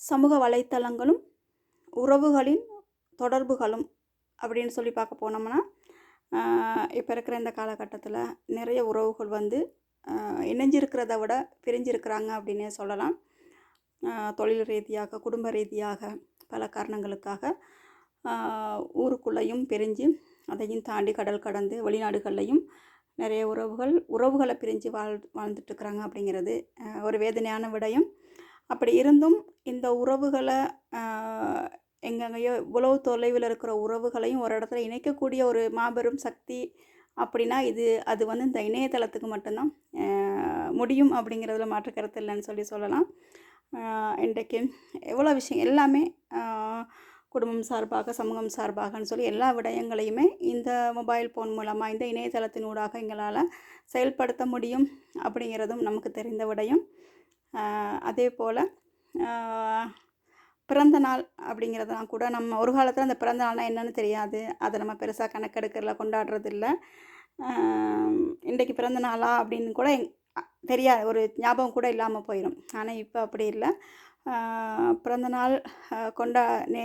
சமூக வலைத்தளங்களும் உறவுகளின் தொடர்புகளும் அப்படின்னு சொல்லி பார்க்க போனோம்னா இப்போ இருக்கிற இந்த காலகட்டத்தில் நிறைய உறவுகள் வந்து இணைஞ்சிருக்கிறத விட பிரிஞ்சிருக்கிறாங்க அப்படின்னே சொல்லலாம். தொழில் ரீதியாக குடும்ப ரீதியாக பல காரணங்களுக்காக ஊருக்குள்ளேயும் பிரிஞ்சு அதையும் தாண்டி கடல் கடந்து வெளிநாடுகள்லையும் நிறைய உறவுகள் உறவுகளை பிரிஞ்சு வாழ் வாழ்ந்துட்டுருக்குறாங்க அப்படிங்கிறது ஒரு வேதனையான விடயம். அப்படி இருந்தும் இந்த உறவுகளை எங்கெங்கேயோ இவ்வளோ தொலைவில் இருக்கிற உறவுகளையும் ஒரு இடத்துல இணைக்கக்கூடிய ஒரு மாபெரும் சக்தி அப்படின்னா இது அது வந்து இந்த இணையதளத்துக்கு மட்டும்தான் முடியும் அப்படிங்கிறதுல மாற்று கருத்து இல்லைன்னு சொல்லி சொல்லலாம். இன்றைக்கு எவ்வளோ விஷயம் எல்லாமே குடும்பம் சார்பாக சமூகம் சார்பாகன்னு சொல்லி எல்லா விடயங்களையுமே இந்த மொபைல் ஃபோன் மூலமாக இந்த இணையதளத்தினூடாக எங்களால் செயல்படுத்த முடியும் அப்படிங்கிறதும் நமக்கு தெரிந்த விடயம். அதே போல் பிறந்த நாள் அப்படிங்கிறதெல்லாம் கூட நம்ம ஒரு காலத்தில் அந்த பிறந்த நாள்னால் என்னன்னு தெரியாது. அதை நம்ம பெருசாக கணக்கெடுக்கிறல கொண்டாடுறது இல்லை இன்றைக்கு பிறந்த நாளா அப்படின்னு கூட எங் தெரியாது. ஒரு ஞாபகம் கூட இல்லாமல் போயிடும் ஆனால் இப்போ அப்படி இல்லை. பிறந்தநாள் பிறந்த நாள் கொண்டா நே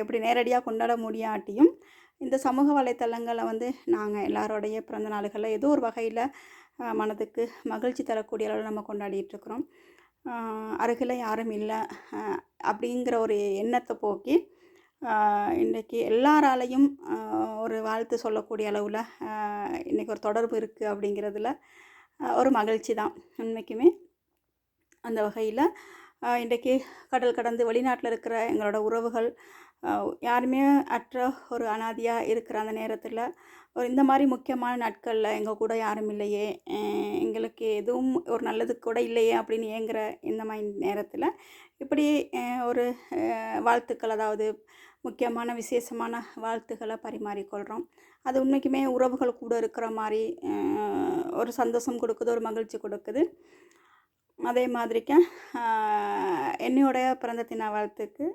எப்படி நேரடியாக கொண்டாட முடியாட்டியும் இந்த சமூக வலைத்தளங்களை வந்து நாங்கள் எல்லாரோடைய பிறந்த நாளுகளில் ஏதோ ஒரு வகையில் மனதுக்கு மகிழ்ச்சி தரக்கூடிய அளவில் நம்ம கொண்டாடிட்டு இருக்கிறோம் அருகில் யாரும் இல்லை அப்படிங்கிற ஒரு எண்ணத்தை போக்கி இன்றைக்கி எல்லாராலையும் ஒரு வாழ்த்து சொல்லக்கூடிய அளவில் இன்றைக்கி ஒரு தொடர்பு இருக்குது அப்படிங்கிறதுல ஒரு மகிழ்ச்சி தான் உண்மைக்குமே. அந்த வகையில் இன்றைக்கி கடல் கடந்து வெளிநாட்டில் இருக்கிற எங்களோட உறவுகள் யாருமே அற்ற ஒரு அனாதையாக இருக்கிற அந்த நேரத்தில் ஒரு இந்த மாதிரி முக்கியமான நாட்களில் எங்கள் கூட யாரும் இல்லையே எங்களுக்கு எதுவும் ஒரு நல்லது கூட இல்லையே அப்படின்னு ஏங்குற இந்த மாதிரி நேரத்தில் இப்படி ஒரு வாழ்த்துக்கள் அதாவது முக்கியமான விசேஷமான வாழ்த்துக்களை பரிமாறிக்கொள்கிறோம் அது உண்மைக்குமே உறவுகள் கூட இருக்கிற மாதிரி ஒரு சந்தோஷம் கொடுக்குது ஒரு மகிழ்ச்சி கொடுக்குது. அதே மாதிரிக்க ஆஹ் என்னுடைய பிறந்த தின வாழ்த்துக்கு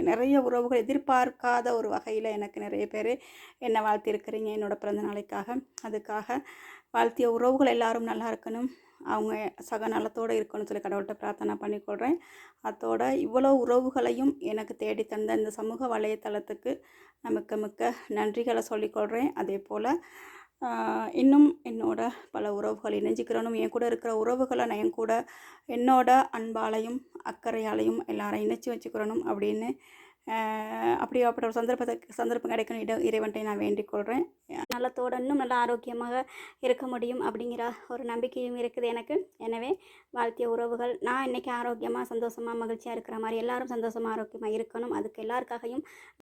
நிறைய உறவுகள் எதிர்பார்க்காத ஒரு வகையில் எனக்கு நிறைய பேர் என்னை வாழ்த்திருக்கிறீங்க என்னோடய பிறந்த நாளைக்காக. அதுக்காக வாழ்த்திய உறவுகள் எல்லாரும் நல்லா இருக்கணும். அவங்க சக நலத்தோடு இருக்கணும்னு சொல்லி கடவுள்கிட்ட பிரார்த்தனை பண்ணிக்கொள்கிறேன் அதோட இவ்வளோ உறவுகளையும் எனக்கு தேடி தந்த இந்த சமூக வலைத்தளத்துக்கு நமக்கு மிக்க நன்றிகளை சொல்லிக்கொள்கிறேன் அதே போல் இன்னும் என்னோட பல உறவுகள் இணைஞ்சிக்கிறனும். என் கூட இருக்கிற உறவுகளை நான் என் கூட என்னோட அன்பாலையும் அக்கறையாலையும் எல்லாரையும் இணைச்சி வச்சுக்கிறனும் அப்படின்னு அப்படி அப்படி ஒரு சந்தர்ப்பத்தை சந்தர்ப்பம் கிடைக்கணும். இட இறைவன்ட்டை நான் வேண்டிக் கொள்கிறேன் நலத்தோட இன்னும் நல்லா ஆரோக்கியமாக இருக்க முடியும் அப்படிங்கிற ஒரு நம்பிக்கையும் இருக்குது எனக்கு. எனவே வாழ்த்திய உறவுகள் நான் இன்றைக்கி ஆரோக்கியமாக சந்தோஷமாக மகிழ்ச்சியாக இருக்கிற மாதிரி எல்லாரும் சந்தோஷமாக ஆரோக்கியமாக இருக்கணும். அதுக்கு எல்லாருக்காகவும்